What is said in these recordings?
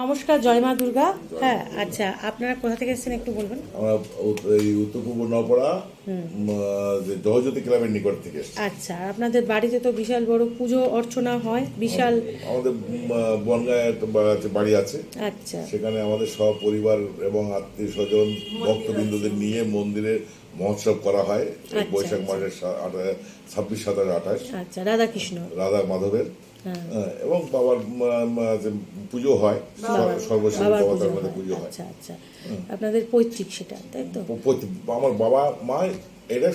নমস্কার জয় মা দুর্গা। হ্যাঁ আচ্ছা আপনারা কোথা থেকে এসেছেন একটু বলবেন? আমরা এই উত্তর পূর্ব নপাড়া জহজ্যোতি ক্লাবের নিকট থেকে আচ্ছা আপনাদের বাড়িতে তো বিশাল বড় পুজো অর্চনা হয় বিশাল। আমাদের বনগাঁয়ে একটা বাড়ি আছে। আচ্ছা। সেখানে আমাদের সব পরিবার এবং আত্মীয় স্বজন ভক্তবৃন্দদের নিয়ে মন্দিরে মহোৎসব করা হয়। আচ্ছা, বৈশাখ আচ্ছা। মাসের ছাব্বিশ সাতাশ আঠাশ। আচ্ছা রাধাকৃষ্ণ। রাধা মাধবের। এবং বাবার পুজো হয় সর্বশেষ পুজো হয়। পুজো হয়। আচ্ছা আচ্ছা। আপনাদের পৈতৃক সেটা তাই তো? আমার বাবা মা এটা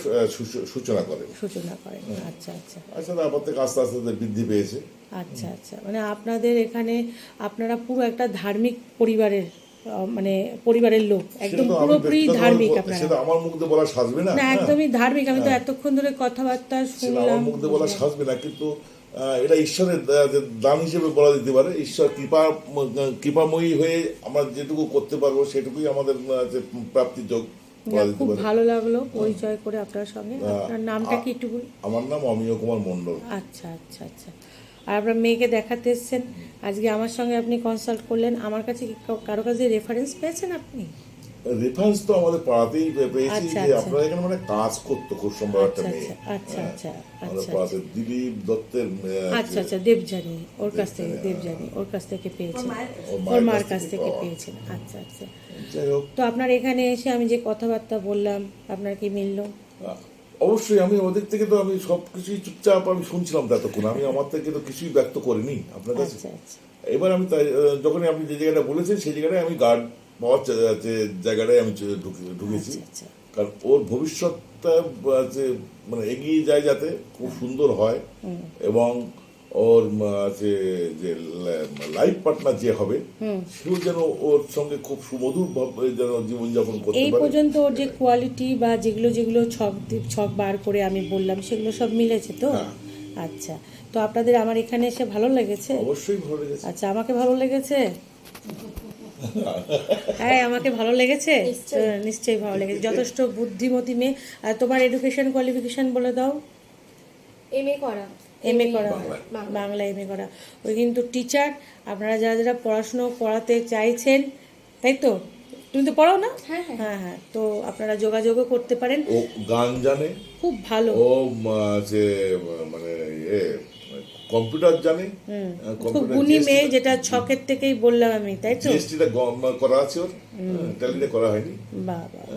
সূচনা করে সূচনা করেন আচ্ছা আচ্ছা। আচ্ছা তারপর থেকে আস্তে আস্তে বৃদ্ধি পেয়েছে। আচ্ছা আচ্ছা। মানে আপনাদের এখানে আপনারা পুরো একটা ধার্মিক পরিবারের মানে পরিবারের লোক একদম পুরোপুরি ধার্মিক আপনারা। সেটা আমার মুখ দিয়ে বলা সাজবে না। না হ্যাঁ। একদমই ধার্মিক আমি তো এতক্ষণ ধরে কথাবার্তা সেটা আমার শুনলাম। মুখ দিয়ে বলা সাজবে না কিন্তু এটা ঈশ্বরের দান হিসেবে বলা যেতে পারে ঈশ্বর কৃপা কৃপাময়ী হয়ে আমরা যেটুকু করতে পারব সেটুকুই আমাদের প্রাপ্তির যোগ খুব ভালো লাগল পরিচয় করে আপনার সঙ্গে। আপনার নামটা কি একটু আমার নাম অমিয় কুমার মণ্ডল। আচ্ছা আচ্ছা আচ্ছা। আর আপনার মেয়েকে দেখাতে এসছেন। আজকে আমার সঙ্গে আপনি কনসাল্ট করলেন। আমার কাছে কারও কাছে রেফারেন্স পেয়েছেন আপনি? রেফারেন্স তো আমাদের পাড়াতেই পেয়েছি আচ্ছা, যে আচ্ছা। আপনারা এখানে মানে কাজ করতো খুব সম্ভব একটা আচ্ছা, মেয়ে। আচ্ছা, আচ্ছা, হ্যাঁ। আচ্ছা, আমাদের পাড়াতে দিলীপ দত্তের আচ্ছা আচ্ছা দেবজানি ওর কাছ থেকে দেবজানি ওর কাছ থেকে পেয়েছেন ওর মার কাছ থেকে পেয়েছেন আচ্ছা আচ্ছা। যাই হোক। তো আপনার এখানে এসে আমি যে কথাবার্তা বললাম আপনার কি মিললো? অবশ্যই আমি ওদের থেকে তো আমি সবকিছুই চুপচাপ আমি শুনছিলাম তো এতক্ষণ। আমি আমার থেকে তো কিছুই ব্যক্ত করিনি আপনার কাছে আচ্ছা আচ্ছা। এবার আমি তাই আহ, যখনই আপনি যে জায়গাটা বলেছেন সেই জায়গাটায় আমি গার্ড যে জায়গাটায় আমি ঢুকেছি আচ্ছা, আচ্ছা। কারণ ওর ভবিষ্যৎটা মানে এগিয়ে যায় যাতে খুব সুন্দর হয় এবং ওর যে যে লাইফ পার্টনার যে হবে সেও যেন ওর সঙ্গে খুব সুমধুর ভাবে যেন জীবনযাপন করতে এই পর্যন্ত ওর যে কোয়ালিটি বা যেগুলো যেগুলো ছক ছক বার করে আমি বললাম সেগুলো সব মিলেছে তো? হ্যাঁ। আচ্ছা। তো আপনাদের আমার এখানে এসে ভালো লেগেছে? অবশ্যই ভালো লেগেছে। আচ্ছা আমাকে ভালো লেগেছে? হ্যাঁ আমাকে ভালো লেগেছে? হ্যাঁ, নিশ্চয়ই ভালো লেগেছে। যথেষ্ট বুদ্ধিমতী মেয়ে। আর তোমার এডুকেশন কোয়ালিফিকেশন বলে দাও। এম এ করা। এম এ করা। বাংলা। এম এ করা। ওই কিন্তু টিচার আপনারা যারা যারা পড়াশুনো করাতে চাইছেন তাই তো? তুমি তো পড়াও না? হ্যাঁ, হ্যাঁ। হ্যাঁ হ্যাঁ। তো আপনারা যোগাযোগও করতে পারেন। ও গান জানে? খুব ভালো। ও যে মানে ইয়ে কম্পিউটার জানে খুব গুণী মেয়ে যেটা ছকের থেকেই বললাম আমি তাই তো? জিএসটিটা করা আছে ওর ট্যালিটা করা হয়নি। বাহ বাহ।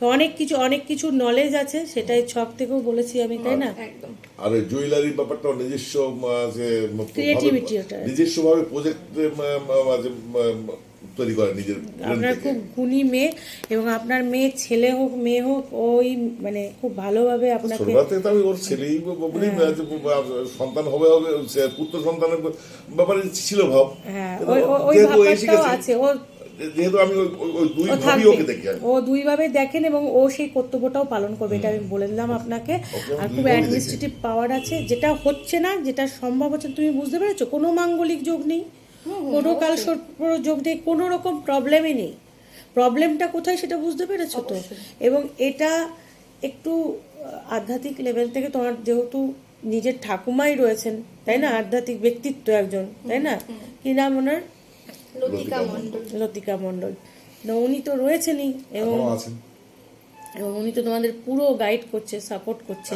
তো অনেক কিছু অনেক কিছু নলেজ আছে সেটাই ছক থেকেও বলেছি আমি তাই না? একদম। আর জুয়েলারি ব্যাপারটা নিজস্ব মাঝে যে ক্রিয়েটিভিটি ওটা। নিজস্ব ভাবে প্রজেক্ট তৈরি করে নিজের আপনার খুব গুণী মেয়ে এবং আপনার মেয়ে ছেলে হোক মেয়ে হোক ওই মানে খুব ভালোভাবে আপনাকে ছোটবেলা থেকে আমি ওর ছেলেই বলি হ্যাঁ। সন্তান হবে হবে পুত্র সন্তানের ব্যাপারে ছিল ভাব। হ্যাঁ ওই ওই- ওই ও এসে ব্যাপারটাও গেছে, আছে ও যেহেতু আমি ওই- ওই- ওই দুই ও ওকে দেখি দেখেন এবং ও সেই কর্তব্যটাও পালন করবে এটা আমি বলে দিলাম আপনাকে। আর খুব অ্যাডমিনিস্ট্রেটিভ পাওয়ার আছে যেটা হচ্ছে না যেটা সম্ভব হচ্ছে তুমি বুঝতে পেরেছ? কোনো মাঙ্গলিক যোগ নেই। কোনো কাল যোগ নেই কোনো রকম প্রবলেমই নেই। প্রবলেমটা কোথায় সেটা বুঝতে পেরেছ তো? এবং এটা একটু আধ্যাত্মিক লেভেল থেকে তোমার যেহেতু নিজের ঠাকুমাই রয়েছেন তাই না? আধ্যাত্মিক ব্যক্তিত্ব একজন তাই না? কি নাম ওনার? লতিকা মণ্ডল। লতিকা মণ্ডল। না উনি তো রয়েছেনই এবং এবং উনি তো তোমাদের পুরো গাইড করছে সাপোর্ট করছে।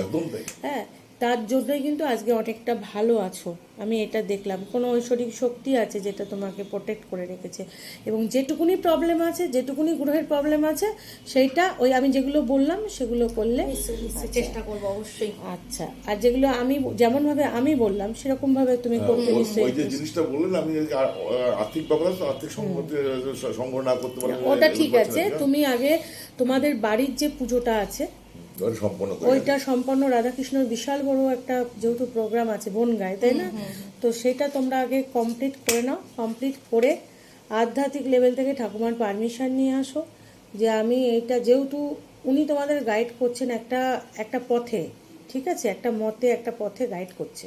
হ্যাঁ তার জন্যই কিন্তু আজকে অনেকটা ভালো আছো। আমি এটা দেখলাম। কোনো ঐশ্বরিক শক্তি আছে যেটা তোমাকে প্রোটেক্ট করে রেখেছে। এবং যেটুকুনি প্রবলেম আছে যেটুকুনি গ্রহের প্রবলেম আছে সেইটা ওই আমি যেগুলো বললাম সেগুলো করলে নিশ্চয়ই চেষ্টা করব অবশ্যই। আচ্ছা। আর যেগুলো আমি যেমন ভাবে আমি বললাম সেরকম ভাবে তুমি করতে ওই- নিশ্চয়ই ওই যে জিনিসটা বললেন আমি আর্থিক ব্যাপার আর্থিক সংগ্রহ না করতে ওটা ঠিক আছে। তুমি আগে তোমাদের বাড়ির যে পুজোটা আছে সম্পন্ন ওইটা সম্পন্ন রাধাকৃষ্ণর বিশাল বড় একটা যেহেতু প্রোগ্রাম আছে বনগায় তাই না? তো সেটা তোমরা আগে কমপ্লিট করে নাও কমপ্লিট করে আধ্যাত্মিক লেভেল থেকে ঠাকুমার পারমিশন নিয়ে আসো যে আমি এইটা যেহেতু উনি তোমাদের গাইড করছেন একটা একটা পথে ঠিক আছে? একটা মতে একটা পথে গাইড করছে।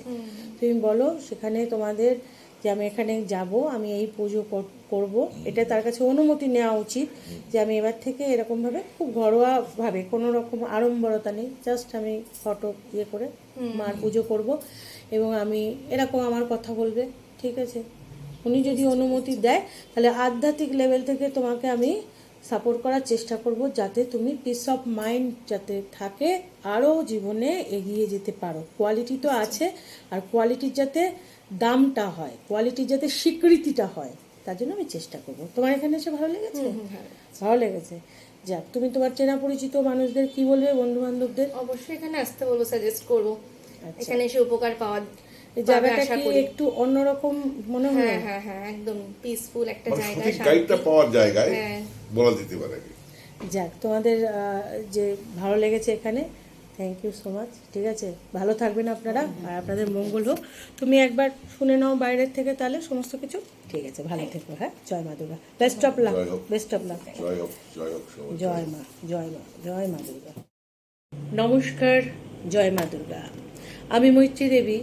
তুমি বলো সেখানে তোমাদের যে আমি এখানে যাব আমি এই পুজো কর- করব। এটা তার কাছে অনুমতি নেওয়া উচিত যে আমি এবার থেকে এরকমভাবে খুব ঘরোয়াভাবে কোনো রকম আড়ম্বরতা নেই জাস্ট আমি ফটো ইয়ে করে মার পুজো করব এবং আমি এরকম আমার কথা বলবে ঠিক আছে? উনি যদি অনুমতি দেয় তাহলে আধ্যাত্মিক লেভেল থেকে তোমাকে আমি সাপোর্ট করার চেষ্টা করব যাতে তুমি পিস অফ মাইন্ড যাতে থাকে আরও জীবনে এগিয়ে যেতে পারো। কোয়ালিটি তো আছে আর কোয়ালিটির যাতে দামটা হয় কোয়ালিটির যাতে স্বীকৃতিটা হয় তার জন্য আমি চেষ্টা করব। তোমার এখানে এসে ভালো লেগেছে? ভালো লেগেছে। যাক তুমি তোমার চেনা পরিচিত মানুষদের কি বলবে বন্ধু বান্ধবদের অবশ্যই এখানে আসতে বলব সাজেস্ট করব। আচ্ছা। এখানে এসে উপকার পাওয়া জায়গাটা কি একটু অন্যরকম মনে হয় হ্যাঁ হ্যাঁ হ্যাঁ একদম পিসফুল একটা মানে জায়গা গাইডটা পাওয়ার জায়গায় হ্যাঁ। বলা যেতে পারে। যাক তোমাদের আহ, যে ভালো লেগেছে এখানে থ্যাংক ইউ সো মাচ ঠিক আছে? ভালো থাকবেন আপনারা। আর আপনাদের মঙ্গল হোক। তুমি একবার শুনে নাও বাইরের থেকে তাহলে সমস্ত কিছু। ঠিক আছে ভালো থেকো হ্যাঁ? জয় মা Durga. Best of love best of love জয় মা জয় মা জয় মা দুর্গা। নমস্কার জয় মা দুর্গা। আমি মৈত্রী দেবী।